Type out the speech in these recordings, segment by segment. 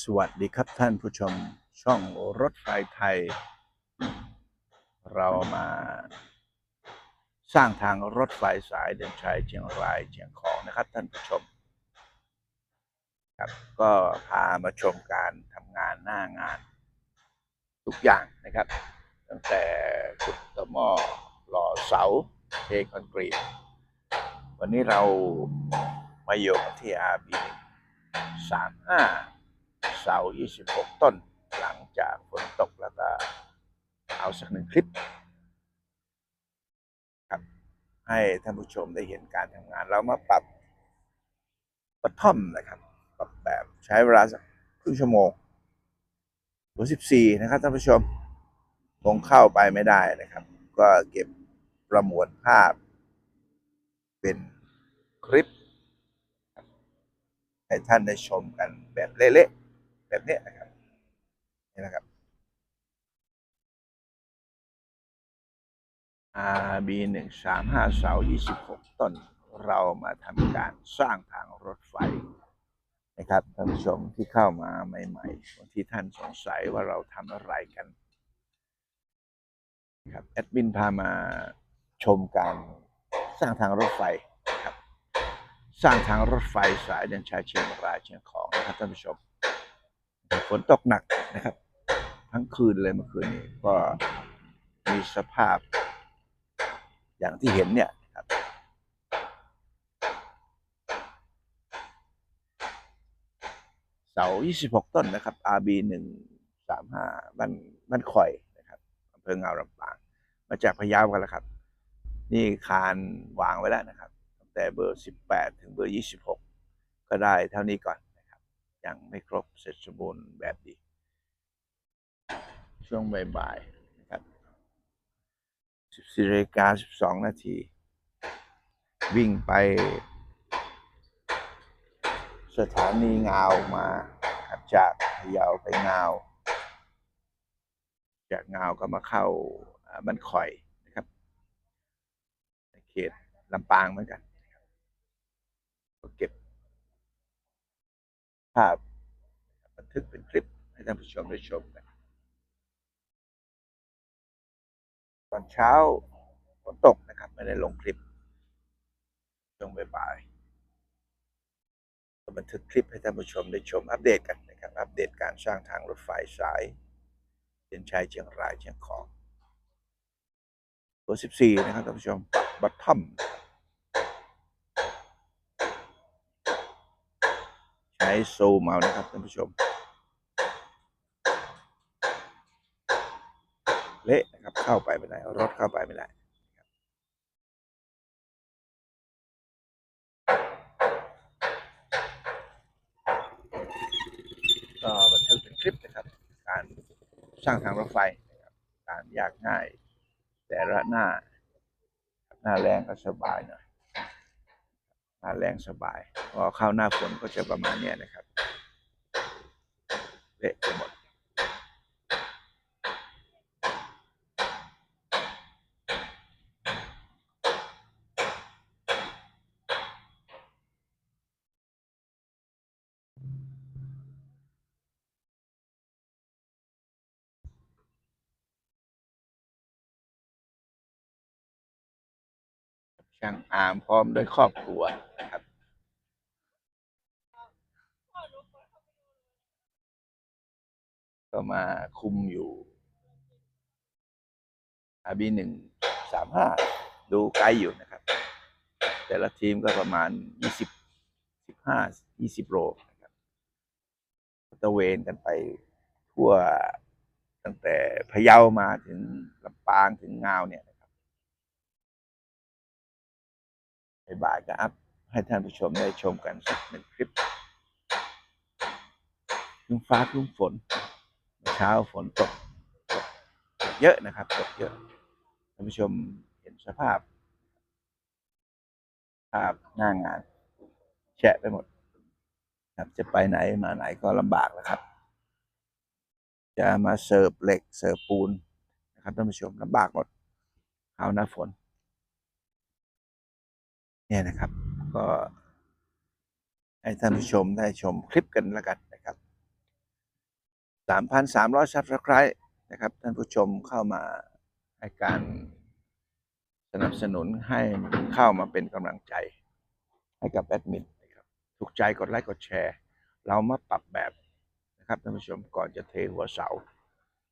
สวัสดีครับท่านผู้ชมช่องรถไฟไทย เรามาสร้างทางรถไฟสายเด่นชัยเชียงรายเชียงของนะครับท่านผู้ชม ครับก็พามาชมการทำงานหน้างาน ทุกอย่างนะครับ ตั้งแต่ขุดตะมอหล่อเสาเทคอนกรีต วันนี้เรามาอยู่ที่ RB 3 5 เสา26ต้น หลังจากฝนตกแล้วก็เอาสักหนึ่งคลิปครับให้ท่านผู้ชมได้เห็นการทำงาน เรามาปรับกระท่อมนะครับ ปรับแบบใช้เวลาสักครึ่งชั่วโมงตัวอสิบสี่นะครับท่านผู้ชมคงเข้าไปไม่ได้นะครับ ก็เก็บประมวลภาพ เป็นคลิปให้ท่านได้ชมกันแบบเละๆ แบบนี้นะครับนี่นะครับ RB หนึ่งสามห้าเสายี่สิบหกต้นเรามาทำการสร้างทางรถไฟนะครับท่านผู้ชมที่เข้ามาใหม่ๆบางที่ท่านสงสัยว่าเราทำอะไรกันครับแอดมินพามาชมการสร้างทางรถไฟนะครับ สร้างทางรถไฟสายเดินชายเชียงรายเชียงของนะครับท่านผู้ชม ฝนตกหนักนะครับ ทั้งคืนเลยเมื่อคืนนี้ก็มีสภาพ อย่างที่เห็นเนี่ยครับเสา 26 ต้นนะครับ RB 135บ้านบ้านคอยนะครับอำเภอเงาลำปาง มาจากพะเยากันแล้วครับ นี่คานวางไว้แล้วนะครับ ตั้งแต่เบอร์ 18 ถึงเบอร์ 26 ก็ได้เท่านี้ก่อน ยังไม่ครบเสร็จสมบูรณ์แบบดี ช่วงบ่ายๆนะครับ14นาฬิกา12 นาที วิ่งไป สถานีงาวมาจากพะเยาไปงาว จากงาวก็มาเข้าบ้านคอยนะครับเขตลำปางเหมือนกัน เก็บ ภาพบันทึกเป็นคลิปให้ท่านผู้ชมได้ชมกันตอนเช้าฝนตกนะครับ ไม่ได้ลงคลิปช่วงบ่ายบันทึกคลิปให้ท่านผู้ชมได้ชมอัปเดตกันนะครับ อัปเดตการสร้างทางรถไฟสายเชียงชัยเชียงรายเชียงของ ตัว 14 นะครับท่านผู้ชมบัตทอม ใช้ ซูมเอานะครับท่านผู้ชม เละนะครับเข้าไปไม่ได้รถเข้าไปไม่ได้ก็บันทึกเป็นคลิปนะครับ การสร้างทางรถไฟนะครับการยากง่าย แต่ละหน้า หน้าแรงก็สบายหน่อย แรงสบาย พอเข้าหน้าฝนก็จะประมาณนี้นะครับเละไปหมด ช่างอามพร้อมด้วยครอบครัวนะครับก็มาคุมอยู่อาบีหนึ่งสามห้าดูไกลอยู่นะครับ แต่ละทีมก็ประมาณยี่สิบสิบห้ายี่สิบโลนะครับตะเวนกันไปทั่วตั้งแต่พะเยามาถึงลำปางถึงงาวเนี่ย บบ่ายก็อัพให้ท่านผู้ชมได้ชมกันสักหนึ่งคลิปลุงฟ้าลุงฝน เช้าฝนตกตกเยอะนะครับตกเยอะท่านผู้ชมเห็นสภาพ ภาพหน้างานแฉะไปหมด ครับจะไปไหนมาไหนก็ลำบากแล้วครับ จะมาเสิร์ฟเหล็กเสิร์ฟปูนนะครับท่านผู้ชมลำบากหมดเอาหน้าฝน เนี่ยนะครับ ก็ให้ท่านผู้ชมได้ชมคลิปกันล้วกันนะครับ 3,300 Subscribe นะครับ ท่านผู้ชมเข้ามาให้การสนับสนุนให้เข้ามาเป็นกำลังใจให้กับแอดมินนะครับถูกใจกดไลค์กดแชร์ เรามาปรับแบบนะครับท่านผู้ชมก่อนจะเทหัวเสา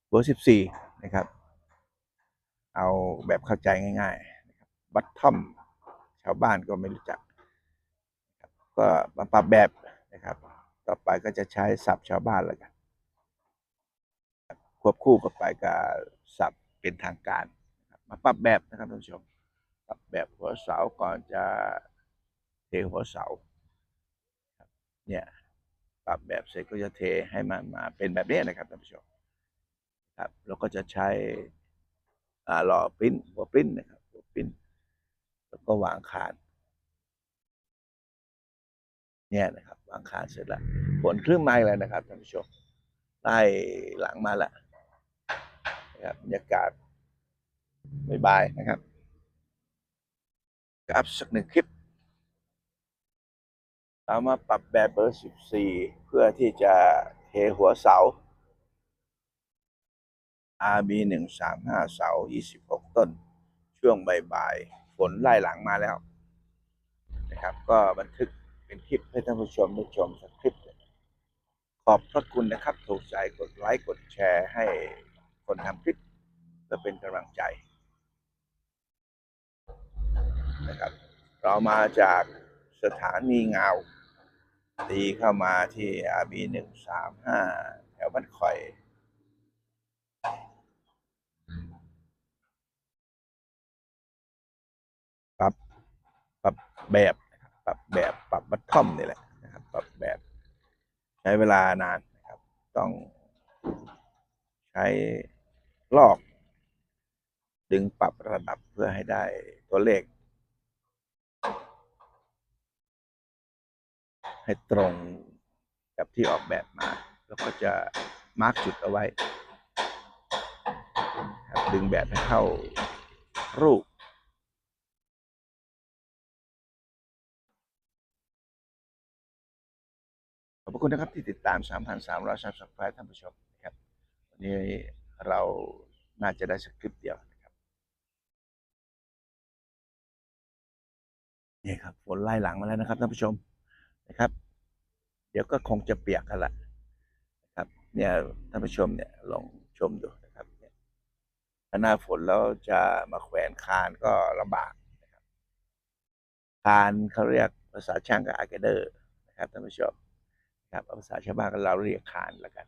หัว14 นะครับ เอาแบบเข้าใจง่ายๆนะครับบัตทอม ชาวบ้านก็ไม่รู้จัก ก็มาปรับแบบนะครับ ต่อไปก็จะใช้ศัพท์ชาวบ้านแล้วกัน ควบคู่กับไปกับศัพท์เป็นทางการ มาปรับแบบนะครับท่านผู้ชม ปรับแบบหัวเสาก่อนจะเทหัวเสา เนี่ยปรับแบบเสร็จก็จะเทให้มันมาเป็นแบบนี้นะครับท่านผู้ชมครับแล้วก็จะใช้อ่าหล่อปิ้นหัวปิ้นนะครับหัวปิ้น แล้วก็วางคาน เนี่ยนะครับ วางคานเสร็จแล้วผลครึ่งไม้แล้วนะครับท่านผู้ชมไล่หลังมาแล้วนะครับบรรยากาศบายๆนะครับกับสักหนึ่งคลิปเรามาปรับแบบเบอร์ 14 เพื่อที่จะเทหัวเสา RB 135 เสา 26 ต้น ช่วงบ่ายๆ ฝนไล่หลังมาแล้วนะครับ ก็บันทึกเป็นคลิปให้ท่านผู้ชมได้ชมสักคลิป ขอบพระคุณนะครับถูกใจกดไลค์กดแชร์ให้คนทำคลิปเพื่อเป็นกำลังใจนะครับ เรามาจากสถานีเงา ตีเข้ามาที่ RB หนึ่งสามห้าแถวบ้านคอย ปรับปรับ แบบปรับแบบปรับบัตทอมนี่แหละนะครับปรับแบบใช้เวลานานนะครับ ต้องใช้ลอก ดึงปรับระดับเพื่อให้ได้ตัวเลข ให้ตรงกับที่ออกแบบมา แล้วก็จะมาร์กจุดเอาไว้ ดึงแบบให้เข้ารูป อบพระคุณนะครับที่ติดตาม 3,300 subscribe ท่านผู้ชมนะครับ วันนี้เราน่าจะได้สักคลิปเดียวนะครับนี่ครับฝนไล่หลังมาแล้วนะครับท่านผู้ชมนะครับ เดี๋ยวก็คงจะเปียกกันละนะครับ เนี่ยท่านผู้ชมเนี่ยลองชมดูนะครับเนี่ยถ้าหน้าฝนแล้วจะมาแขวนคานก็ลำบากนะครับคานเขาเรียกภาษาช่างกับอาร์เกเดอร์นะครับท่านผู้ชม ครับเอาภาษาชาวบ้านก็เราเรียกคานล้วกัน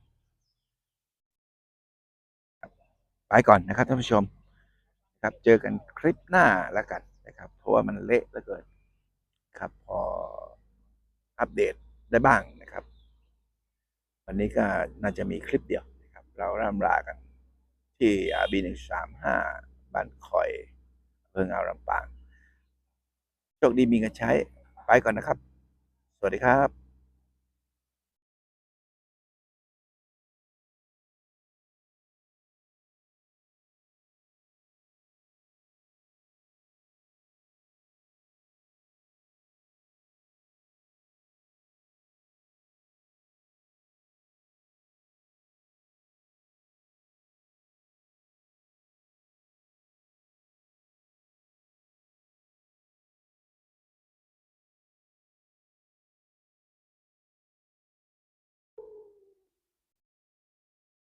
ไปก่อนนะครับท่านผู้ชมครับเจอกันคลิปหน้าล้วกันนะครับ เพราะว่ามันเละเหลือเกินครับพออัปเดตได้บ้างนะครับ วันนี้ก็น่าจะมีคลิปเดียวนะครับ เราร่ำลากันที่อาบีหนึ่งสามห้าบ้านคอยเพิ่งเอาลำปางโชคดีมีเงินใช้ไปก่อนนะครับ สวัสดีครับ